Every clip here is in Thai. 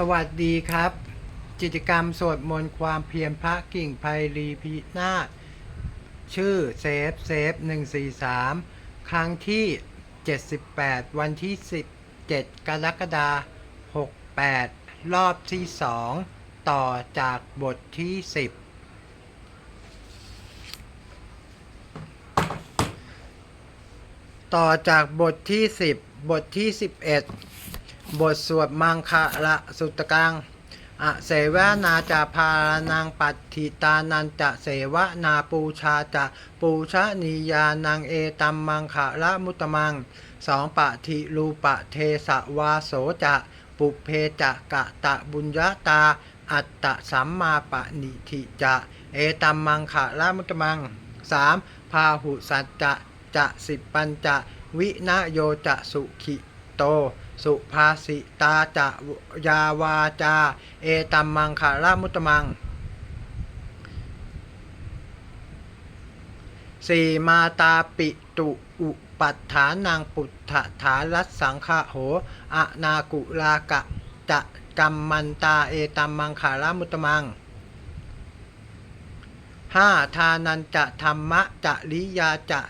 สวัสดีครับ กิจกรรมสวดมนต์ความเพียรพระกิ่งไพรีพินาศชื่อเซฟเซฟ143ครั้งที่78วันที่17กรกฎาคม68รอบที่2ต่อจากบทที่10ต่อจากบทที่10บทที่11บ บทสวดมังคละสุตตังอเสวนาจาพารนังปัตถิตานันจะเสวนาปูชาจะปูชนียานังเอตัมมังคละมุตมังสองปะทิรูปะเทสวาโสจะปุเพจะกะตะบุญญาตา อัตตะสัมมาปะนิธิจะ เอตัมมังคละมุตตมังสามพาหุสัจจะจะสิปัญจะวินโยจะสุขิโต สุภาสิตาจะยาวาจา เอตัมมังคารามุตมังสี่มาตาปิตุอุปัฏฐานังปุถฐฐารัสสังฆโหอะนากุลากะจะกัมมันตาเอตัมมังคารามุตตมังห้าทานันจะธรรมะจะลิยาจะ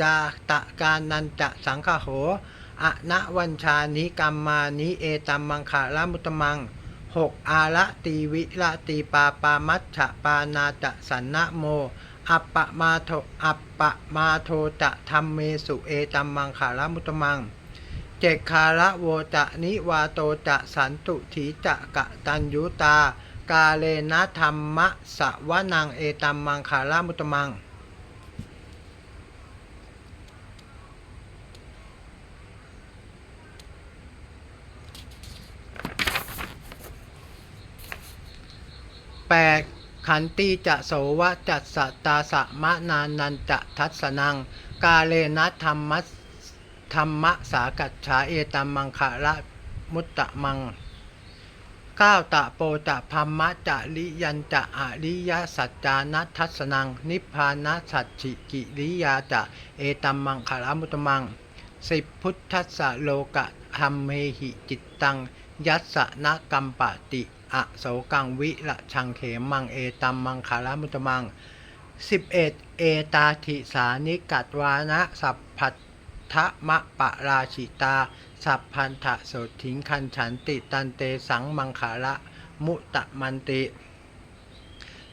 ยาตะการนันจะสังฆโห อะนะวัญชานิกรรมานิเอตัมมังคารามุตมังหกอาระตีวิระตีปาปามัชฉะปานาจะสันนะโม อัปปะมาโทอัปปะมาโทจะธรรมเมสุเอตัมมังคารามุตมังเจคาระโวจะนิวาโตจะสันตุถีจะกะตัญยุตา กาเลนะธรรมะสะวะนังเอตัมมังคารามุตมัง แปด ขันติจะโสวะจัสตาสะมะนานันจะทัสนัง กาเลนะธรรมธรรมะสากัจฉาเอตัมมังคะระมุตตะมังก้าวตะโปจะพัมมะจะลิยันจะอริยสัจจานัทัสนัง นิพพานะสัจฉิกิริยาจะเอตัมมังคะระมุตตมัง สิพุทธัสสะโลกะธรรมเมหิจิตตัง ยัสสะนะกัมปะติ อโศกังวิละชังเขมังเอตัมมังคารามุตมัง 11. เอตาทิสานิกัตวานะ สัพพัทธมะปะราชิตา สัพพันธะโสถิงคันฉันติตันเตสังมังคาระมุตะมันติ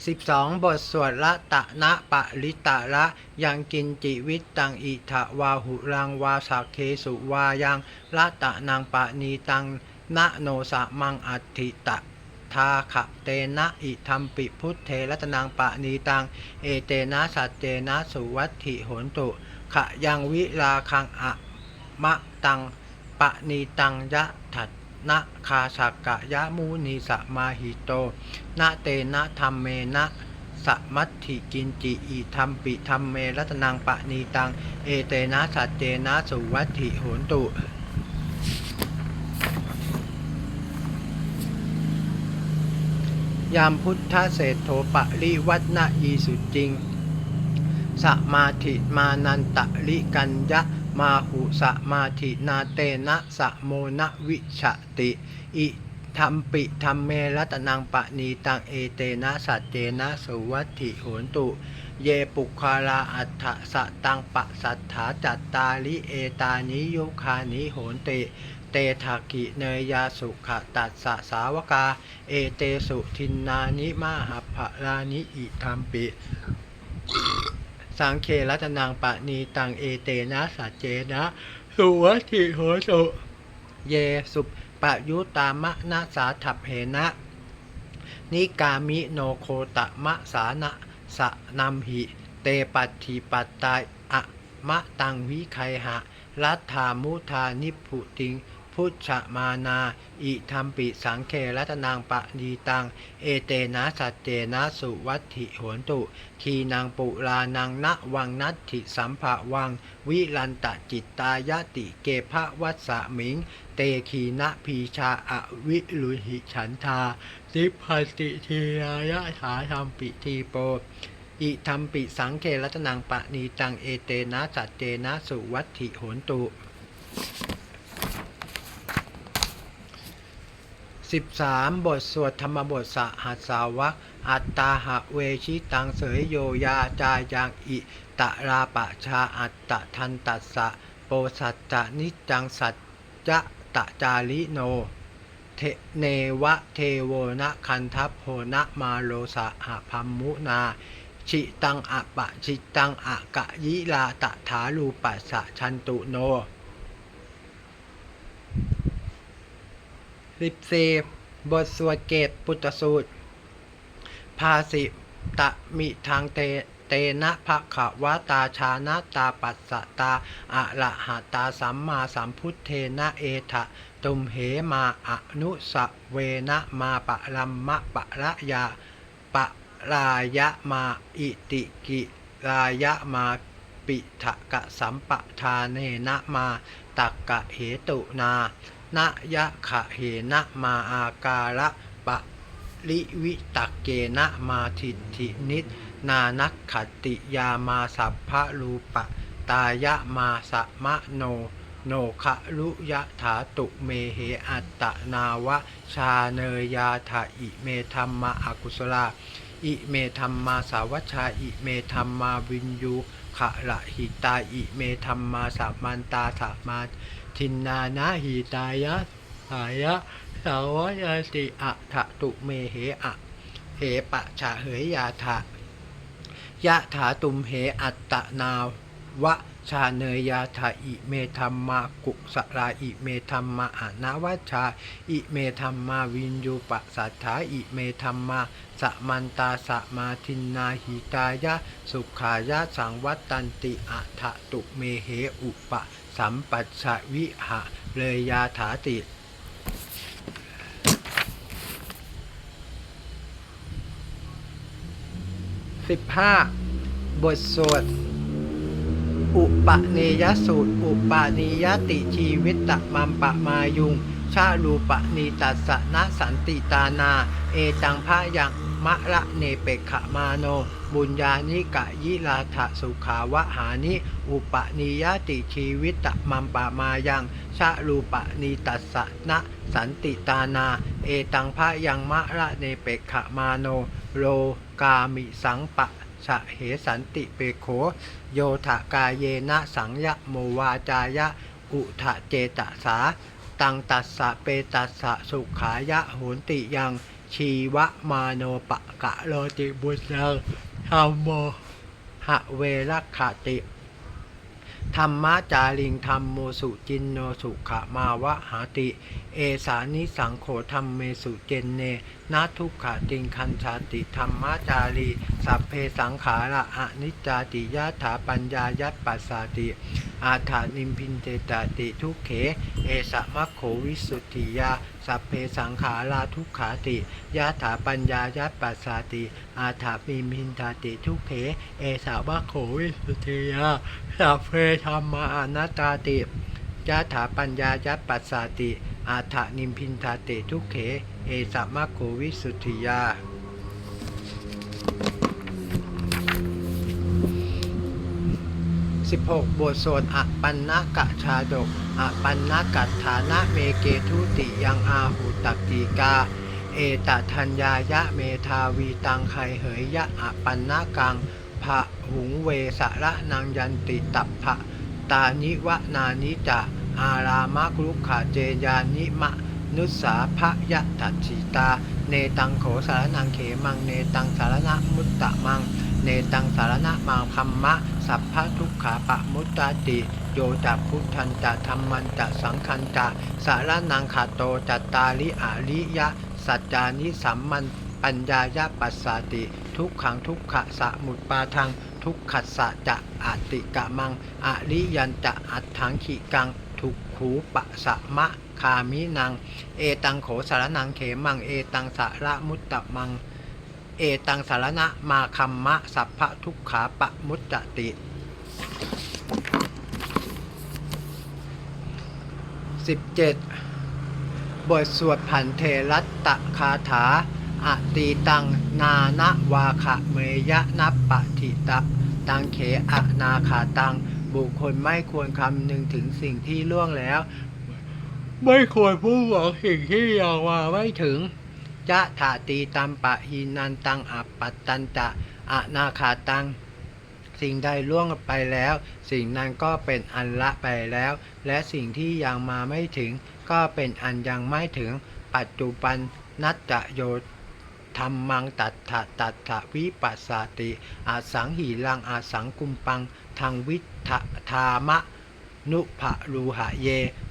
12 บทสวดละตะนะปะลิตะละยังกินจิวิตตังอิทะวาหุรังวาสักเคสุวายังละตะนางปะนีตังนะโนสะมังอัติตะ ทาขะเตนะอิธรรมปิพุทธเทรัตนังปะนีตัง เอเตนะสัจเจนะสุวัตถิโหนตุขะยังวิลาคังอะมะตังปะนีตังยะถัดนะคาสักกะยะมูนีสะมาหิโตนะเตนะธรรมเมนะสมัตถิกินจิอิธรรมปิธรรมเมรัตนังปะนีตัง เอเตนะสัจเจนะสุวัตถิโหนตุ ยามพุทธเศรษโธปริวัตนะยีสุจริง สมาธิมานันตะลิกัญญะมาหุสมาธินาเตนะสะโมนะวิชติ อิธรรมปิธรรมเมรัตนังปะนีตังเอเตนะสัจเจนะสุวัตถิโหนตุ เยปุคาลาอัฏฐสตังปะสัทธาจัตตาลิเอตานิโยคานิโหนติ เตถากิเนยาสุขตัสสะสาวกา เอเตสุทินนานิมาหัพลานิอิธรรมปิสังเครัตนังปะนีตังเอเตนะสัจเจนะ สุวัติโหตุเยสุปะยุตามะนะสาถับเหนะ นิกามิโนโคตะมะสานะสะนัมหิ เตปัตถิปัตตายอะมะตังวิไคหะรัตถามุทานิพุติง พุทธมานา อิธรรมปิสังเครัตนางปะนีตัง เอเตนะสัจเจนะสุวัตถิโหนตุ ทีนางปุลานังณวังนัตถิสัมภะวัง วิลันตะจิตตายติเกภะวัสสะมิง เตขีนะพีชาอวิลุหิฉันทาสิพัสติทีรายะถาธรรมปิทีโปอิธรรมปิสังเครัตนังปะนีตังเอเตนะสัจเจนะสุวัตถิโหนตุ 13 บทสวดธรรมบทสหัสสาวะ อัตตาหะเวชิตังเสยโยยาจายังอิตะราปะชาอัตตะทันตัสสะโปสัจจะนิจจังสัจจะตะจาริโนเทเนวะเทโวนะคันทัพโหนะมาโลสะหะพัมมุนา ชิตังอะปะชิตังอะกะยิลาตะถาลูปัสสะชันตุโน สิบสี่บทสวดเกตปุตตสูตร ภาสิตะมิทางเตเตนะภะขวาตาชานาตาปัสสตาอะระหะตาสัมมาสัมพุทเทนะเอทะตุมเหมาอนุสเวนะมาปะลัมมะปะระยาปะรายะมาอิติกิรายะมาปิทะกะสัมปะทาเนนะมาตักกะเหตุนา นะยะขะเหนะมาอาการะปะลิวิตกเกนะมาทิฏฐินิสนานักขติยามาสัพพะรูปะ ตายะมาสะมะโน โนคะลุยะถาตุเมเหอัตตนาวะ ชาเนยยาถาอิเมธรรมาอากุศลาอิเมธรรมาสาวัชชาอิเมธรรมาวินยูขะละหิตาอิเมธรรมาสัมมันตาสัมมา ทินนานะหิตายะสายะสาวยาติอะถะตุเมเหอะเหปะชะเหยยาถะยะถาตุมเหอัตตนาวะชาเนยยาถาอิเมธรรมากุสราอิเมธรรมาอนาวัชาอิเมธรรมาวินยูปสัทธาอิเมธรรมาสมันตาสมาทินนาหิตายะ สุขายะสังวัตตันติอัฏฐตุเมเหอุปะ สัมปัชวิหะเลยยาถาติ สิบห้าบทสวด อุปเนยสูตร อุปนิยติชีวิตตะมัมปะมายุง ชาลูปนีตัสสนะสันติตานา เอตังพะยัง มะระเนเปกขมาโน บุญญานิกะยิลาทะสุขาวะหานิ อุปนิยติชีวิตตมัมปะมายังชาลูปนีตัสสนะสันติตานา เอตังพะยังมะระเนเปกขมาโน โลกามิสังปะชะเหสันติเปโข โยทะกายเยนะสังยะโมวาจายะ อุทะเจตสา ตังตัสสะเปตัสสะสุขายะโหนติยัง ชีวมาโนปะกะโลติบุตรังธรรมโมหะเวรคติ ธรรมะจาริงธรรมโมสุจินโนสุขมาวะหาติ เอสานิสังโฆธรรมเมสุเจนเนนาทุกขติงคันชาติธรรมะจารีสัพเพสังขาระอนิจจาติยะถาปัญญายัตปัสสาติอาถานิมพินเตตติทุกเข เอสะมะโขวิสุทธิยา สัพเพสังขาราทุกขาติยะถาปัญญายัตปัสสาติ อาถานิมพินตาติทุกเข เอสะมะโขวิสุทธิยาสัพเพธรรมานัตตาติยะถาปัญญายัตปัสสาติ อาถานิมพินทาติทุกเข เอสะมะโขวิสุทธิยา16บทสวดอปันนกะชาดก อปันนกัตฐานะเมเกทุติยังอาหุตักติกา เอตทัญญายะเมทาวีตังไคเหยยะอปันนกังภะหุงเวสระนังยันติตัพพะตานิวะนานิจะอารามะกรุขะเจยานิมะนุสสาภยะตัดชิตา เนตังโขสารนังเขมัง เนตังสารณะมุตตะมัง เนตังสารณะมังคัมมะ สัพพะทุกขาปะมุตตาติ โยจะพุทธันจะธรรมันจะสังคันจะสารนังขาโตจัตตาลิอาริยะ สัจจานิสัมมันปัญญายะปัสสติ ทุกขังทุกขะสะมุตปาทัง ทุกขัสสะจะอาติกะมังอริยันจะอัตถังขีกังทุกขูปะสะมะคามินัง เอตังโขสารนังเขมัง เอตังสาระมุตตะมัง เอตังสารณะมาคัมมะสัพพะทุกขาปะมุตติ 17 บทสวดผันเทรัตตคาถาอตีตังนานะวาคะเมยะนัปปะทิตะ ตังเขอะนาขาตัง บุคคลไม่ควรคำนึงถึงสิ่งที่ล่วงแล้ว ไม่ควรพูดหวังสิ่งที่ยังมาไม่ถึงจะถาตีตัมปะหินันตังอัปปัตตันจะอนาคาตัง สิ่งใดล่วงไปแล้ว สิ่งนั้นก็เป็นอันละไปแล้ว และสิ่งที่ยังมาไม่ถึง ก็เป็นอันยังไม่ถึง ปัจจุบันนัตจะโยธรรมังตัตถะตัตถะวิปัสสติอาสังหีลังอาสังกุมปังทางวิทธามะ นุภะรูหะเย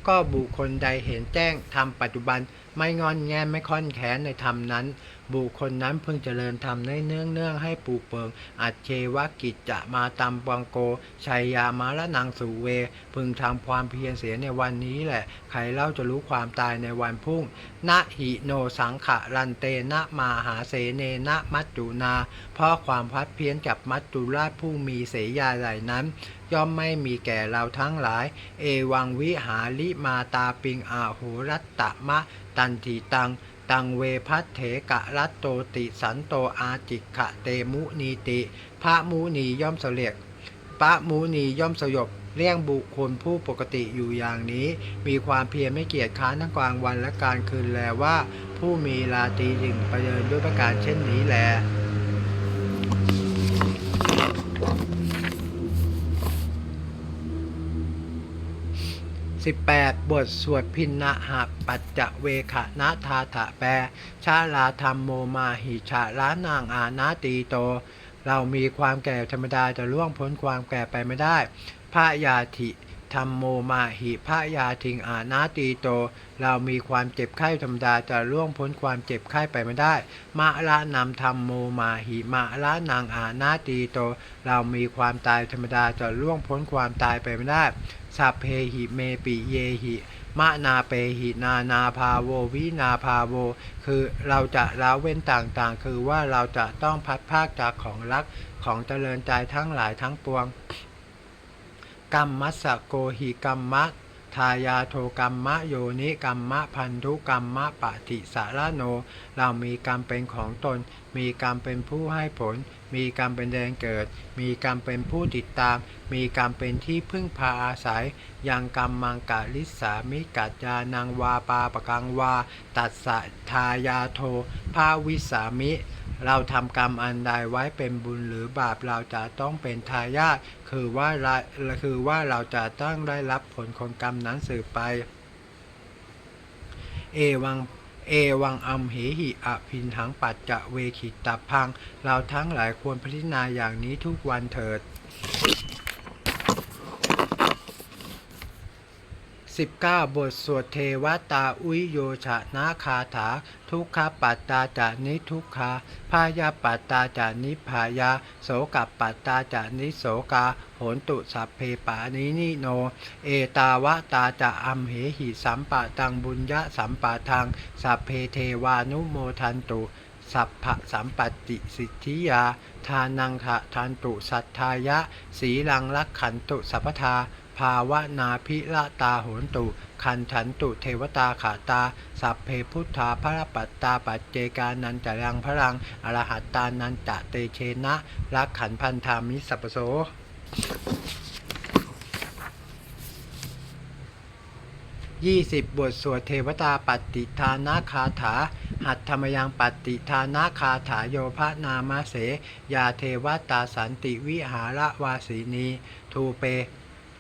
ก็บุคคลใดเห็นแจ้งธรรมปัจจุบันไม่งอนแงไม่ค่อนแขนในธรรมนั้น บุคคลนั้นพึงเจริญธรรมในเนื่องเนื่องให้ปลูกเปิง อัจเชวกิจจะมาตามปังโกชัยยามาละนังสุเว พึงทำความเพียรเสียในวันนี้แหละ ใครเล่าจะรู้ความตายในวันพุ่งนะหิโนสังขะรันเตนะมาหาเสเนนะมัจจุนา เพราะความพัดเพี้ยนกับมัจจุราชผู้มีเสยาใหญ่นั้น ย่อมไม่มีแก่เราทั้งหลาย เอวังวิหาลิมาตาปิงอาโหรัตตะมะ ตันทีตัง ตังเวพัทเถกะรัตโตติสันโตอาจิกะเตมุนีติพระมุนีย่อมเสลียกพระมุนีย่อมสยบเลี่ยงบุคคลผู้ปกติอยู่อย่างนี้ มีความเพียรไม่เกียจค้านทั้งกลางวันและกลางคืนแลว่า ผู้มีราตรีจึงประเดินด้วยประการเช่นนี้แล 18 บทสวดพินะหะปัจจเวขะนาทาถะแปรชาลาธรรมโมมาหิชาล้านางอานาตีโต เรามีความแก่ธรรมดาจะล่วงพ้นความแก่ไปไม่ได้พระยาธิ ธรรมโมมาหิพระยาทิงอานาตีโต เรามีความเจ็บไข้ธรรมดาจะล่วงพ้นความเจ็บไข้ไปไม่ได้มาละนำธรรมโมมาหิมาละนางอานาตีโต เรามีความตายธรรมดาจะล่วงพ้นความตายไปไม่ได้สัพเพหิเมปิเยหิมะนาเปหินานาภาโววินาภาโว คือเราจะละเว้นต่างๆ คือว่าเราจะต้องพัดภาคจากของรักของเจริญใจทั้งหลายทั้งปวง กรรมมัสโกหิกรรมะทายาโทกรรมะโยนิกรรมะพันธุกรรมะปฏิสารโน เรามีกรรมเป็นของตน มีกรรมเป็นผู้ให้ผล มีกรรมเป็นแดนเกิด มีกรรมเป็นผู้ติดตาม มีกรรมเป็นที่พึ่งพาอาศัย ยังกรรมมังกะลิสามิกัจจานังวาปาปะกังวา ตัสสะทายาโทภาวิสามิ เราทำกรรมอันใดไว้เป็นบุญหรือบาปเราจะต้องเป็นทายาทคือว่าเราคือว่าเราจะต้องได้รับผลของกรรมนั้นสืบไป เอวังเอวังอัมเหหิอภินหังปัจจะเวขิตาพัง เราทั้งหลายควรพิจารณาอย่างนี้ทุกวันเถิด 19 บทสวดเทวตาอุยโยชะนาคาถา ทุกขปัตตาจานิทุกขาพายาปัตตาจานิพายา โสกับปัตตาจานิโสกาโหนตุสัพเพปานินิโน เอตาวะตาจะอัมเหหิสัมปะตังบุญญะสัมปะทังสัพเพเทวานุโมทันตุสัพพะสัมปัติสิทธิยา ทานังขะทันตุสัทธายะ สีลังลักขันตุสัพพทา ภาวนาพิละตาโหนตุ คันฉันตุเทวตาขาตา สัพเพพุทธาพระปัตตาปัจเจกานันจะรังพลัง อรหัตตานันจะเตเชนะรักขันพันธามิสัพโส20บบทสวดเทวตาปฏิทานาคาถา หัตถมยังปฏิทานาคาถาโยพระนามเส ยาเทวตาสันติวิหารวาสีนี ทูเป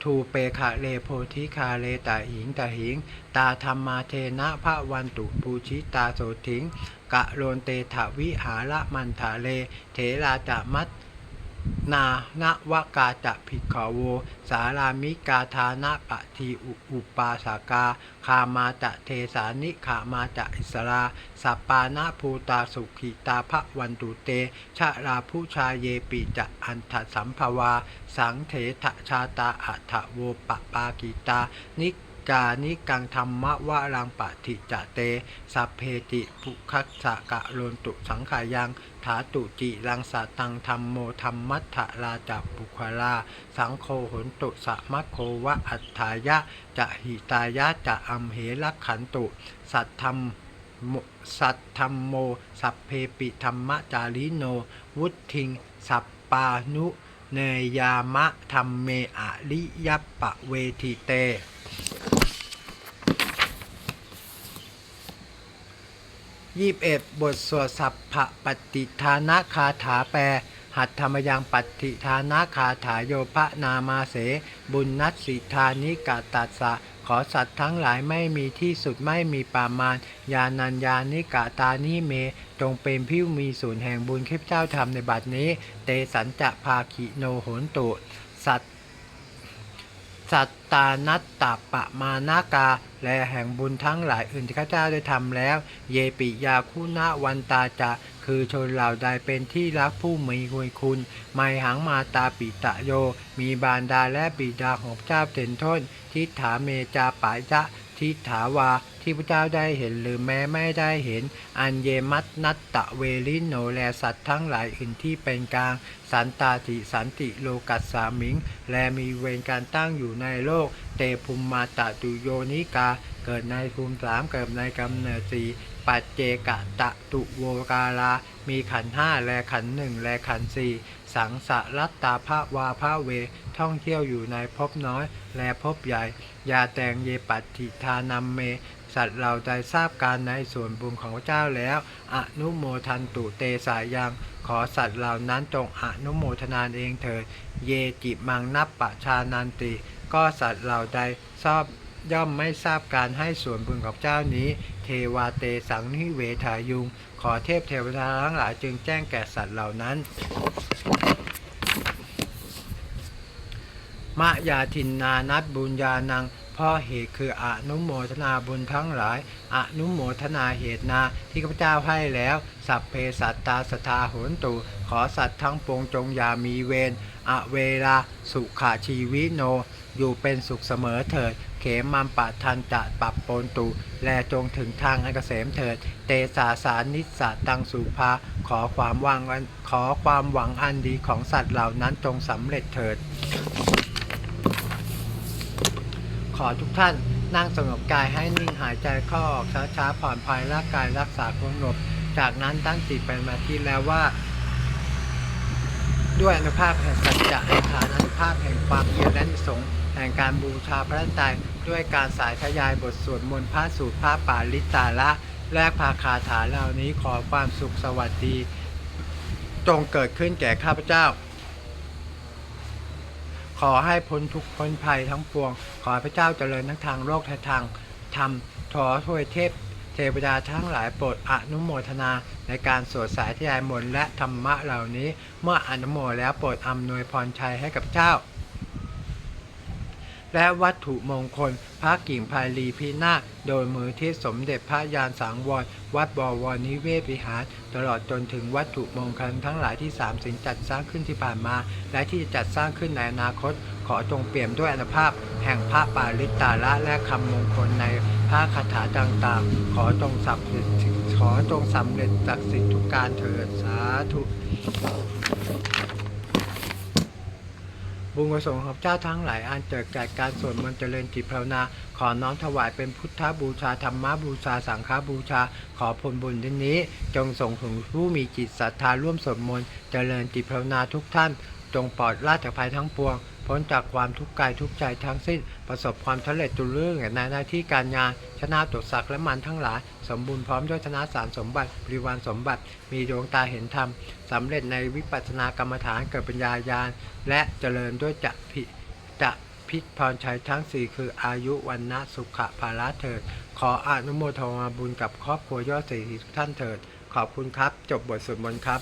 ทูเปขะเลโพธิคาเลตาหิงตาหิง ตาธรรมาเทนะพระวันตุปูชิตาโสถิง กะโลนเตถาวิหารมันถาเล เถราจะมัต นาณวกาจะภิกขโว สารามิกาทานะปะทีอุปาสากา คามาจะเทสานิขามาจะอิสราสัปานาภูตาสุขิตาภวันตุเต ชะราผู้ชาเยปิจะอันทสัมภวา สังเถทชาตาอัฏฐโวปปากิตา นิ กานิกังธรรมวะรังปะทิจะเต สัพเพติภุคัสสะกะโลนตุสังขายังถาตุจิรังสะตังธรรมโมธรรมัฏฐราจัปุคลา สังโฆโหนตุสะมะโควะอัฏฐายะจะหิตายะจะอัมเหลักขันตุ สัทธรรมสัทธรรมโม สัพเพปิธรรมจาริโน วุทิง สัปปานุเนยามะธรรมเมอะลิยปปะเวทิเต ยี่สิบเอ็ดบทสวดสัพพะปฏิทานะคาถาแปลหัตถมยังปฏิทานะคาถาโยพะนามาเส บุญนัสสิธานิกาตัสสะขอสัตว์ทั้งหลายไม่มีที่สุดไม่มีปามาณยานัญญานิกาตานิเมจงเป็นพิวมีศูนย์แห่งบุญข้าพเจ้าทำในบัดนี้ เตสันจะภาคิโนโหนตุ สัต สัตตานัตตปะมานากา และแห่งบุญทั้งหลายอื่นที่ข้าเจ้าได้ทำแล้ว เยปิยาคุณะวันตาจะคือชนเหล่าใดเป็นที่รักผู้มีคุยคุณไมหังมาตาปิตะโย มีบานดาและปิดาของเจ้าเต็นทนทิฏฐาเมจาปายะ ทิฏฐาวา ที่พระเจ้าได้เห็นหรือแม้ไม่ได้เห็น อันเยมัตนัตตะเวลิโนแลสัตว์ทั้งหลายอื่นที่เป็นกลาง สันตาติสันติโลกัสสามิง และมีเวรการตั้งอยู่ในโลก เตภูมิมาตะตุโยนิกา เกิดในภูมิสามเกิดในกำเนิดสีปัจเจกะตะตุโวกาลา มีขันห้าและขันหนึ่งและขันสี่ สังสะรัตตาภาวาภาเว ท่องเที่ยวอยู่ในภพน้อย และภพใหญ่ ยาแตงเยปัติทานัมเม สัตว์เราได้ทราบการในส่วนบุญของเจ้าแล้ว อนุโมทันตุเตสายัง ขอสัตว์เหล่านั้นจงอนุโมทนานเองเถิด เยจิมังนับปะชานันติ ก็สัตว์เหล่าใดชอบย่อมไม่ทราบการให้ส่วนบุญของเจ้านี้ เทวาเตสังนิเวทายุง อเทพเทวดาทั้งหลายจึงแจ้งแก่สัตว์เหล่านั้น มะยาทินนานัตบุญญานังพ่อเหตุคืออนุโมทนาบุญทั้งหลายอนุโมทนาเหตุนาที่ข้าพเจ้าให้แล้ว สัพเพสัตตาสทาโหนตุ ขอสัตว์ทั้งปวงจงอย่ามีเวรอเวลาสุขาชีวิโน อยู่เป็นสุขเสมอเถิด เขมัมปะทันจะปรับปนตุ แลจงถึงทางอันเกษมเถิด เตสาสานิสะตังสุภา ขอความวังอันขอความหวังอันดีของสัตว์เหล่านั้นจงสำเร็จเถิด ขอทุกท่านนั่งสงบกายให้นิ่งหายใจเข้าออกช้าๆผ่อนคลายร่างกายรักษาความสงบจากนั้นตั้งจิตเป็นมาที่แล้วว่า ด้วยอนุภาพแห่งสัจจะแห่งฐานอนุภาพแห่งความเพียรและนิสงแห่งการบูชาพระรัตนตรัย ด้วยการสายทยายบทสวดมนต์พระสูตรพระป่าลิตาละ และพาคาถาเหล่านี้ขอความสุขสวัสดี จงเกิดขึ้นแก่ข้าพเจ้า ขอให้พ้นทุกข์พ้นภัยทั้งปวง ขอให้พระเจ้าเจริญทั้งทางโลกทางธรรมขอถวยเทพเทวดาทั้งหลายโปรดอนุโมทนาในการสวดสายทยายมนต์และธรรมะเหล่านี้ เมื่ออนุโมแล้วโปรดอำนวยพรชัยให้กับเจ้า และวัตถุมงคล พระกิ่งพายลีพินาศโดยมือที่สมเด็จพระยานสังวร วัดบวรนิเวศวิหาร ตลอดจนถึงวัตถุมงคลทั้งหลายที่สามสิงจัดสร้างขึ้นที่ผ่านมา และที่จะจัดสร้างขึ้นในอนาคต ขอจงเปี่ยมด้วยอนุภาพ แห่งพระปาริตาละและคำมงคลในพระคาถาต่างๆ ขอจงสำเร็จขอจงสำเร็จศักสิทธิทุกการเถิดสาธุ บุญกุศลของเจ้าทั้งหลายอันเกิดจากการสวดมนต์เจริญจิตภาวนา ขอน้อมถวายเป็นพุทธบูชาธรรมบูชาสังฆบูชา ขอผลบุญที่นี้ จงส่งถึงผู้มีจิตศรัทธาร่วมสวดมนต์เจริญจิตภาวนาทุกท่าน จงปลอดราชภัยทั้งปวงพ้นจากความทุกข์กายทุกใจทั้งสิ้น ประสบความสำเร็จจุเรื่องในหน้าที่การงาน ชนะตกสักและมันทั้งหลาย สมบูรณ์พร้อมด้วยธนสารสมบัติบริวารสมบัติ มีดวงตาเห็นธรรมสำเร็จในวิปัสสนากรรมฐานเกิดปัญญาญาณ และเจริญด้วยจะพิจะพิพรชัยทั้งสี่คืออายุวันนะสุขะภาละเถิด ขออนุโมทนาบุญกับครอบครัวยอดสีทุกท่านเถิด ขอบคุณครับ จบบทสวดมนต์ครับ